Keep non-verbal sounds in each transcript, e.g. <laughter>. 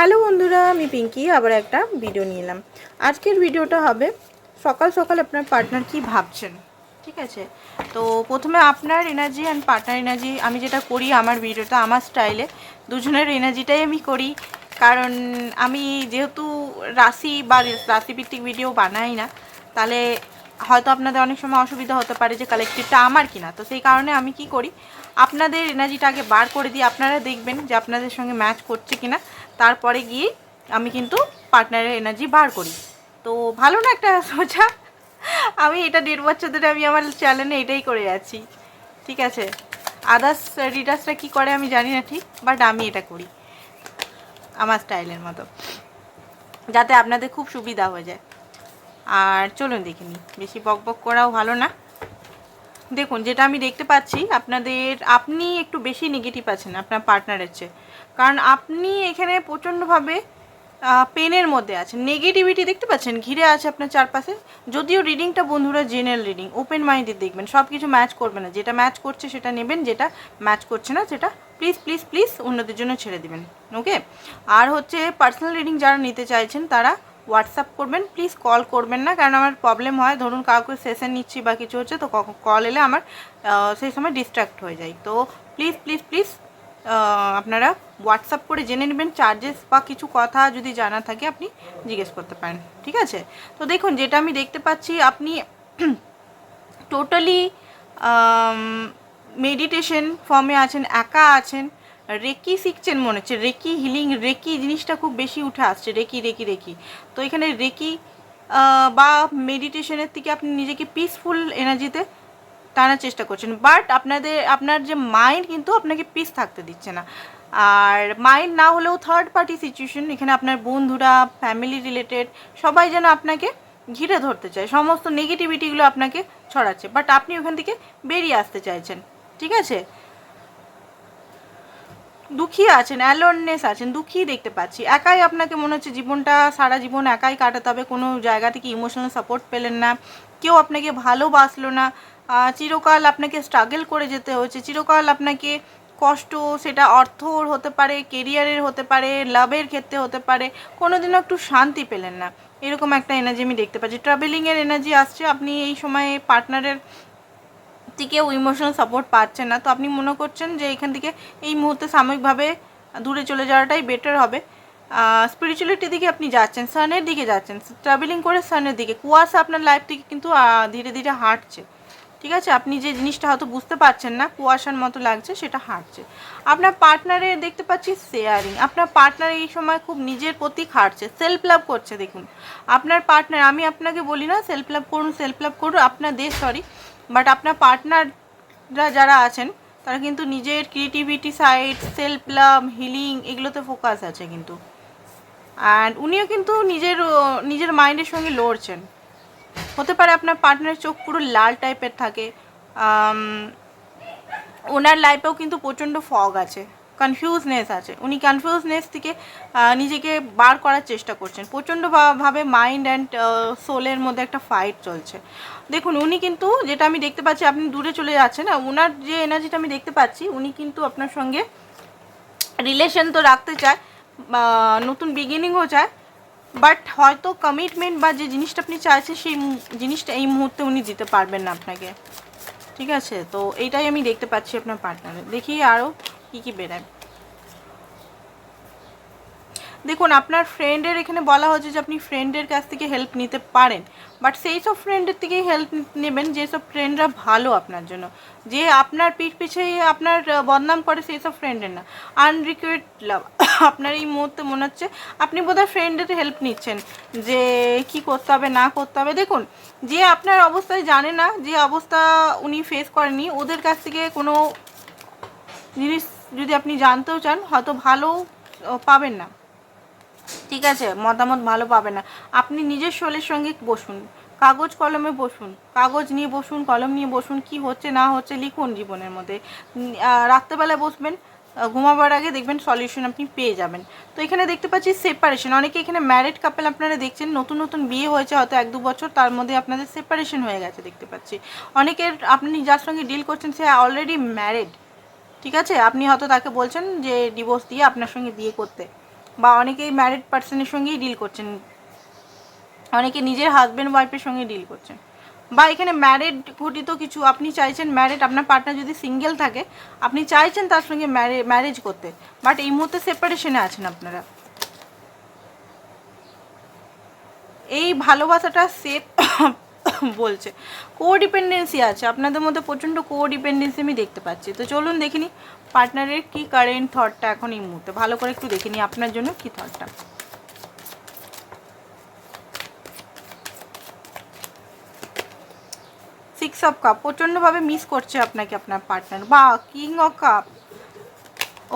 Hello বন্ধুরা, আমি পিঙ্কি, আবার একটা ভিডিও নিয়ে এলাম। আজকের ভিডিওটা হবে, সকাল সকাল আপনার পার্টনার কি ভাবছেন? ঠিক আছে? তো প্রথমে আপনার এনার্জি অ্যান্ড পার্টনার এনার্জি আমি যেটা করি আমার ভিডিওটা আমার স্টাইলে দুজনের এনার্জিটাই আমি করি। কারণ আমি যেহেতু রাশি বা রাশিভিত্তিক ভিডিও বানাই না, তাহলে হয়তো আপনাদের অনেক সময় অসুবিধা হতে পারে যে কালেকটিভটা আমার কিনা। তো সেই কারণে আমি কি করি, আপনাদের এনার্জিটা আগে বার করে দিই আপনারা দেখবেন যে আপনাদের সঙ্গে ম্যাচ করছে কিনা। তারপরে গিয়ে আমি কিন্তু পার্টনারের এনার্জি বার করি। তো ভালো না একটা সোজা? আমি এটা দেড় বছর ধরে আমি আমার চ্যানেলে এটাই করে যাচ্ছি ঠিক আছে? আদার্স রিডার্সরা কী করে আমি জানি না ঠিক বাট আমি এটা করি। আমার স্টাইলের মতো। যাতে আপনাদের খুব সুবিধা হয়ে যায়। আর চলুন দেখে নিই। বেশি বক বক করাও ভালো না। দেখুন, যেটা আমি দেখতে পাচ্ছি, আপনাদের, আপনি একটু বেশি নেগেটিভ আছেন আপনার পার্টনারের চেয়ে। কারণ আপনি এখানে প্রচণ্ডভাবে পেনের মধ্যে আছেন। নেগেটিভিটি দেখতে পাচ্ছেন? ঘিরে আছে আপনার চারপাশে। যদিও রিডিংটা বন্ধুরা জেনারেল রিডিং ওপেন মাইন্ডেড দেখবেন। সব কিছু ম্যাচ করবে না। যেটা ম্যাচ করছে সেটা নেবেন, যেটা ম্যাচ করছে না, সেটা প্লিজ প্লিজ প্লিজ অন্যদের জন্য ছেড়ে দেবেন। ওকে আর হচ্ছে পার্সোনাল রিডিং যারা নিতে চাইছেন, তারা হোয়াটসঅ্যাপ করবেন প্লিজ কল করবেন না, কারণ আমার প্রবলেম হয়, ধরুন কাউকে সেশন নিচ্ছি বা কিছু হচ্ছে, তো কল এলে আমার সেই সময় ডিস্ট্র্যাক্ট হয়ে যায়। তো প্লিজ প্লিজ প্লিজ আপনারা হোয়াটসঅ্যাপ করে জেনে নেবেন চার্জেস বা কিছু কথা যদি জানা থাকে, আপনি জিজ্ঞেস করতে পারেন, ঠিক আছে? তো দেখুন, যেটা আমি দেখতে পাচ্ছি, আপনি টোটালি মেডিটেশন ফর্মে আছেন, একা আছেন রেকি শিখছেন মনে হচ্ছে, রেকি হিলিং, রেকি জিনিসটা খুব বেশি উঠে আসছে, রেকি রেকি রেকি। তো এখানে রেকি বা মেডিটেশনের থেকে আপনি নিজেকে পিসফুল এনার্জিতে টানার চেষ্টা করছেন। বাট আপনাদের, আপনার যে মাইন্ড কিন্তু আপনাকে পিস থাকতে দিচ্ছে না। আর মাইন্ড না হলেও থার্ড পার্টি সিচুয়েশন এখানে আপনার বন্ধুরা ফ্যামিলি রিলেটেড সবাই যেন আপনাকে ঘিরে ধরতে চায়। সমস্ত নেগেটিভিটিগুলো আপনাকে ছড়াচ্ছে। বাট আপনি ওখান থেকে বেরিয়ে আসতে চাইছেন। ঠিক আছে? দুঃখী আছেন অ্যালোননেস আছেন দুঃখী দেখতে পাচ্ছি। একাই আপনাকে মনে হচ্ছে জীবনটা, সারা জীবন একাই কাটাতে হবে, কোনো জায়গা থেকে ইমোশনাল সাপোর্ট পেলেন না, কেউ আপনাকে ভালোবাসলো না চিরকাল আপনাকে স্ট্রাগল করে যেতে হয়েছে চিরকাল আপনাকে কষ্ট, সেটা অর্থর হতে পারে কেরিয়ারের হতে পারে লাভের ক্ষেত্রে হতে পারে, কোনোদিনও একটু শান্তি পেলেন না। এরকম একটা এনার্জি আমি দেখতে পাচ্ছি। ট্রাভেলিংয়ের এনার্জি আসছে, আপনি এই সময়ে পার্টনারের থেকেও ইমোশনাল সাপোর্ট পাচ্ছেন না। তো আপনি মনে করছেন যে এখান থেকে এই মুহূর্তে সাময়িকভাবে দূরে চলে যাওয়াটাই বেটার হবে? স্পিরিচুয়ালিটির দিকে আপনি যাচ্ছেন, সানের দিকে যাচ্ছেন ট্রাভেলিং করে সানের দিকে। কুয়াশা আপনার লাইফ থেকে কিন্তু ধীরে ধীরে হাঁটছে। ঠিক আছে? আপনি যে জিনিসটা হয়তো বুঝতে পারছেন না, কুয়াশার মতো লাগছে, সেটা হাঁটছে। আপনার পার্টনারে দেখতে পাচ্ছি শেয়ারিং আপনার পার্টনার এই সময় খুব নিজের প্রতি খাটছে সেলফ লাভ করছে, দেখুন। আপনার পার্টনার আমি আপনাকে বলি না সেলফ লাভ করুন সেলফ লাভ করুন, আপনার দেশ সরি বাট আপনার পার্টনাররা যারা আছেন, তারা কিন্তু নিজের creativity side self love healing এগুলোতে ফোকাস আছে কিন্তু। অ্যান্ড উনিও কিন্তু নিজের নিজের মাইন্ডের সঙ্গে লড়ছেন। হতে পারে আপনার পার্টনারের চোখ পুরো লাল টাইপের থাকে ওনার লাইফেও কিন্তু প্রচণ্ড ফগ আছে। কনফিউজনেস আছে। উনি কনফিউজনেস থেকে নিজেকে বার করার চেষ্টা করছেন। প্রচণ্ড ভা- ভাবে মাইন্ড অ্যান্ড সোলের মধ্যে একটা ফাইট চলছে। দেখুন, উনি কিন্তু যেটা আমি দেখতে পাচ্ছি, আপনি দূরে চলে যাচ্ছেন ওনার যে এনার্জিটা আমি দেখতে পাচ্ছি, উনি কিন্তু আপনার সঙ্গে রিলেশন তো রাখতে চায় নতুন বিগিনিংও চায় বাট হয়তো কমিটমেন্ট বা যে জিনিসটা আপনি চাইছেন, সেই জিনিসটা এই মুহূর্তে উনি দিতে পারবেন না আপনাকে। ঠিক আছে? তো এইটাই আমি দেখতে পাচ্ছি আপনার পার্টনারে দেখি আরও কী কী বেরায় দেখুন, আপনার ফ্রেন্ডের এখানে বলা হচ্ছে যে আপনি ফ্রেন্ডের কাছ থেকে হেল্প নিতে পারেন বাট সেই সব ফ্রেন্ডের থেকেই হেল্প নেবেন যেসব ফ্রেন্ডরা ভালো আপনার জন্য। যে আপনার পিঠ পিছে আপনার বদনাম করে সেই সব ফ্রেন্ডের না। আনরিকুয়েড লাভ <coughs> আপনার এই মুহূর্তে মনে হচ্ছে আপনি বোধহয় ফ্রেন্ডের হেল্প নিচ্ছেন, যে কি করতে হবে, না করতে হবে। দেখুন, যে আপনার অবস্থায় জানে না, যে অবস্থা উনি ফেস করেনি ওদের কাছ থেকে কোনো জিনিস যদি আপনি জানতেও চান, হয়তো ভালো পাবেন না। ঠিক আছে, মতামত ভালো পাবে না। আপনি নিজের শোলের সঙ্গে বসুন। কাগজ কলমে বসুন। কাগজ নিয়ে বসুন, কলম নিয়ে বসুন, কি হচ্ছে, না হচ্ছে, লিখুন জীবনের মধ্যে। রাত্রেবেলায় বসবেন ঘুমাবার আগে দেখবেন সলিউশন আপনি পেয়ে যাবেন। তো এখানে দেখতে পাচ্ছি সেপারেশন। অনেকে এখানে ম্যারিড কাপেল আপনারা দেখছেন, নতুন নতুন বিয়ে হয়েছে, হয়তো এক দু বছর, তার মধ্যে আপনাদের সেপারেশন হয়ে গেছে দেখতে পাচ্ছি। অনেকের, আপনি যার সঙ্গে ডিল করছেন, সে অলরেডি ম্যারিড ঠিক আছে? আপনি হয়তো তাকে বলছেন যে ডিভোর্স দিয়ে আপনার সঙ্গে বিয়ে করতে। বা অনেকেই ম্যারিড পার্সনের সঙ্গেই ডিল করছেন। অনেকে নিজের হাজব্যান্ড ওয়াইফের সঙ্গে ডিল করছেন। বা এখানে ম্যারেড ঘটিত কিছু, আপনি চাইছেন ম্যারেড আপনার পার্টনার যদি সিঙ্গেল থাকে, আপনি চাইছেন তার সঙ্গে ম্যারেজ করতে। বাট এই মুহূর্তে সেপারেশনে আছেন আপনারা। এই ভালোবাসাটা সেফ বলছে। কোডিপেন্ডেন্সি আছে। আপনাদের মধ্যে প্রচণ্ড কোডিপেন্ডেন্সি আমি দেখতে পাচ্ছি। তো চলুন দেখিনি পার্টনারের কি কারেন্ট থটটা এখন এই মুহূর্তে। ভালো করে একটু দেখিনি আপনার জন্য কি থটটা সিক্স অফ কাপ প্রচণ্ডভাবে মিস করছে আপনাকে আপনার পার্টনার বা কিং অফ কাপ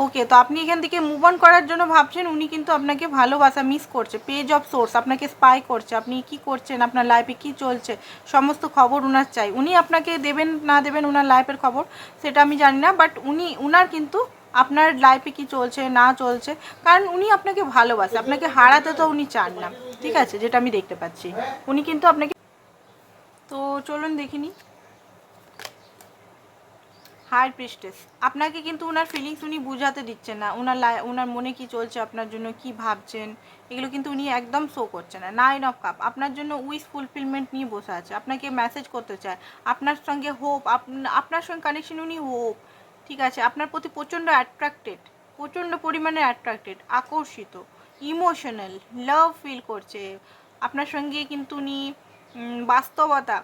ওকে তো আপনি এখান থেকে মুভ অন করার জন্য ভাবছেন, উনি কিন্তু আপনাকে ভালোবাসা মিস করছে পেজ অফ সোর্স আপনাকে স্পাই করছে, আপনি কি করছেন, আপনার লাইফে কি চলছে, সমস্ত খবর উনার চাই। উনি আপনাকে দেবেন, না দেবেন উনার লাইফের খবর, সেটা আমি জানি না বাট উনি, উনার কিন্তু আপনার লাইফে কি চলছে, না চলছে, কারণ উনি আপনাকে ভালোবাসে, আপনাকে হারাতে তো উনি চান না, ঠিক আছে, যেটা আমি দেখতে পাচ্ছি। উনি কিন্তু আপনাকে তো চলুন দেখিনি হায়ার প্রিস্টেস। আপনাকে কিন্তু ওনার ফিলিংস উনি বুঝাতে দিচ্ছেন না। ওনার লাই ওনার মনে কি চলছে, আপনার জন্য কি ভাবছেন, এগুলো কিন্তু উনি একদম শো করছে না। নাইন অফ কাপ আপনার জন্য উইস ফুলফিলমেন্ট নিয়ে বসে আছে। আপনাকে মেসেজ করতে চায়। আপনার সঙ্গে হোপ আপনার সঙ্গে কানেকশন উনি হোপ ঠিক আছে? আপনার প্রতি প্রচণ্ড অ্যাট্রাক্টেড প্রচণ্ড পরিমাণে অ্যাট্রাক্টেড আকর্ষিত ইমোশনাল লাভ ফিল করছে। আপনার সঙ্গে কিন্তু উনি বাস্তবতা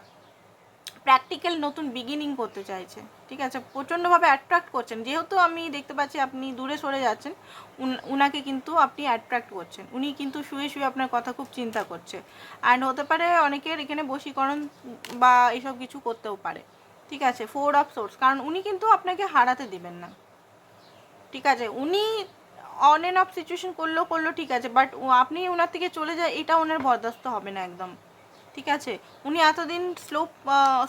প্র্যাকটিক্যাল নতুন বিগিনিং করতে চাইছে। ঠিক আছে? প্রচণ্ডভাবে অ্যাট্রাক্ট করছেন। যেহেতু আমি দেখতে পাচ্ছি আপনি দূরে সরে যাচ্ছেন, উন- উনাকে কিন্তু আপনি অ্যাট্রাক্ট করছেন। উনি কিন্তু শুয়ে শুয়ে আপনার কথা খুব চিন্তা করছে। অ্যান্ড হতে পারে অনেকের এখানে বশীকরণ বা এসব কিছু করতেও পারে। ঠিক আছে? ফোর অফ সোর্স কারণ উনি কিন্তু আপনাকে হারাতে দেবেন না। ঠিক আছে? উনি অন এন্ড অফ সিচুয়েশন করলেও করল ঠিক আছে। বাট আপনি ওনার থেকে চলে যায়, এটা ওনার বরদাস্ত হবে না একদম। ঠিক আছে? উনি এতদিন স্লো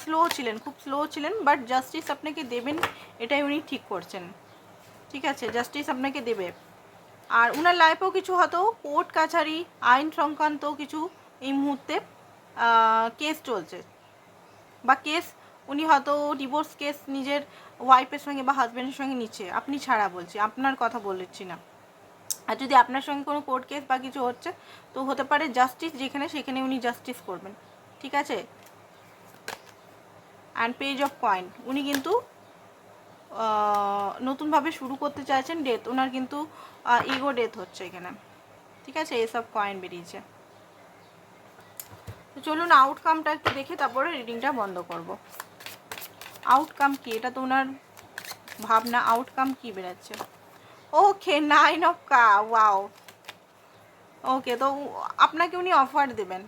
স্লো ছিলেন, খুব স্লো ছিলেন বাট জাস্টিস আপনাকে দেবেন, এটাই উনি ঠিক করছেন। ঠিক আছে? জাস্টিস আপনাকে দেবে। আর ওনার লাইফেও কিছু হয়তো কোর্ট কাছারি, আইন সংক্রান্ত কিছু এই মুহূর্তে কেস চলছে। বা কেস উনি হয়তো ডিভোর্স কেস নিজের ওয়াইফের সঙ্গে বা হাজব্যান্ডের সঙ্গে নিচ্ছে। আপনি ছাড়া বলছি, আপনার কথা বলেছি না। আর যদি আপনার সঙ্গে কোনো কোর্ট কেস বা কিছু হচ্ছে, তো হতে পারে জাস্টিস যেখানে সেখানে উনি জাস্টিস করবেন, ঠিক আছে? অ্যান্ড পেজ অফ কয়েন উনি কিন্তু নতুনভাবে শুরু করতে চাইছেন ডেথ ওনার কিন্তু ইগো ডেথ হচ্ছে এখানে, ঠিক আছে? এসব কয়েন বেরিয়েছে। তো চলুন আউটকামটা একটু দেখে তারপরে রিডিংটা বন্ধ করব। আউটকাম কি? এটা তো ওনার ভাবনা আউটকাম কি বেরাচ্ছে? ওকে নাইন অফ কা ওয়াও ওকে তো আপনাকে উনি অফার দেবেন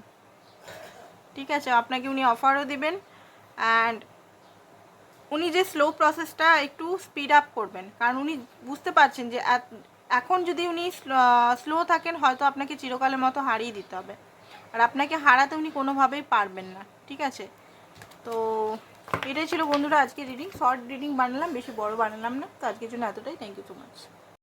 ঠিক আছে আপনাকে উনি অফারও দেবেন অ্যান্ড উনি যে স্লো প্রসেসটা একটু স্পিড আপ করবেন কারণ উনি বুঝতে পারছেন যে এখন যদি উনি স্লো থাকেন হয়তো আপনাকে চিরকালের মতো হারিয়ে দিতে হবে আর আপনাকে হারাতে উনি কোনোভাবেই পারবেন না ঠিক আছে? তো এটাই ছিল বন্ধুরা আজকে রিডিং শর্ট রিডিং বানালাম, বেশি বড় বানালাম না। তো আজকের জন্য এতটাই। Thank you so much